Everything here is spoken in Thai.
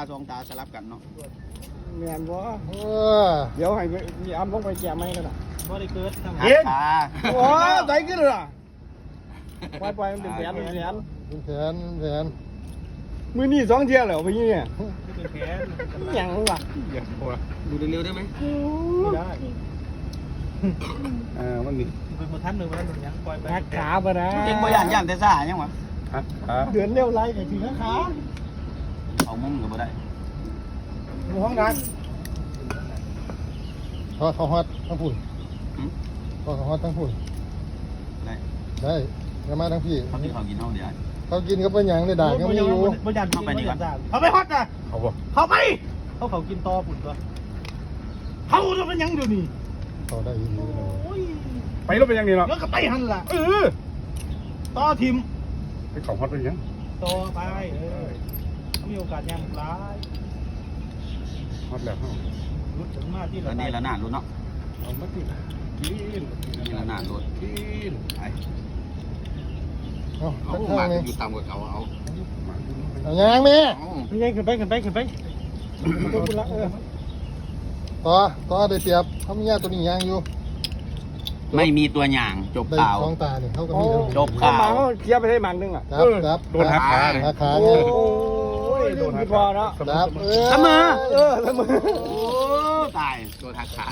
ตาสองตาสลับกันเนาะแม่นบ่เออเดี๋ยวให้มีอ้ำลงไปแจกไหมกันอะบ่ได้เกิดทางหักขาโอ้ใจขึ้นเลยอะปล่อยปล่อยมันเป็นแสนเป็นแสนเป็นแสนเป็นแสนมือนี่สองเที่ยวแล้วพี่เนี่ยเป็นแผนหยังวะดูเร็วๆได้ไหมไม่ได้เออมันมีเป็นบ่ทันหนึ่งบ่ทันหนึ่งยังปล่อยไปหักขาไปนะเก่งบ่ย่านย่านแต่ซ่ายังวะฮะฮะเดือนเร็วไรแต่ถึงขา เอามุมก็บ่ได้อยู่ห้องนั้นเขาเขาฮอดทั้งพุ่นหืมเขาเขาฮอดทั้งพุ่นได้ได้อย่ามาทั้งพี่เขาที่เขากินเฮาเดี๋ยวเขากินก็เป็นหยังได้ด่าก็ไม่อยู่บ่ยันเข้าไปนี่ก่อนเขาไปฮอตน่ะเขาบอกเขาไปเขาเขากินตอปุ่นตัวเขาจะเป็นยังเดี๋ยวนี้เขาได้อีกเลยโอ้ยไปแล้วเป็นยังไงเนาะแล้วก็ไปหันล่ะเออต่อทีมไปเขาฮอตเป็นยังต่อไปเออ มีโอกาสยังร้ายฮอตแล้วเฮารุดถึงมาที่ตอนนี้ละนาดรู้เนาะเอามาติกินนี่ละนาดรู้กินไปเอาเอาสักมาทางหนึงอยู่ตามกับเขาเอามาดูเอายางแม่เอาไม่ใช่ขึ้นไปขึ้นไปขึ้นไปตัวคุณละเออต่อต่อได้เปรียบเขามีญาติตัวนี้ยางอยู่ ไม่มีตัวหย่างจบได้ข่าวสองตาเนี่ยเขาก็โอ้มีทั้งจบข่าวมาเขาเคลียร์ไปได้หมันนึงอะครับครับโดนหักขาเนี่ยหักขาโอ้เนี่ยย โดนพอแล้วครับเออเสมอเออเสมอโอ้ตายโดนหักขา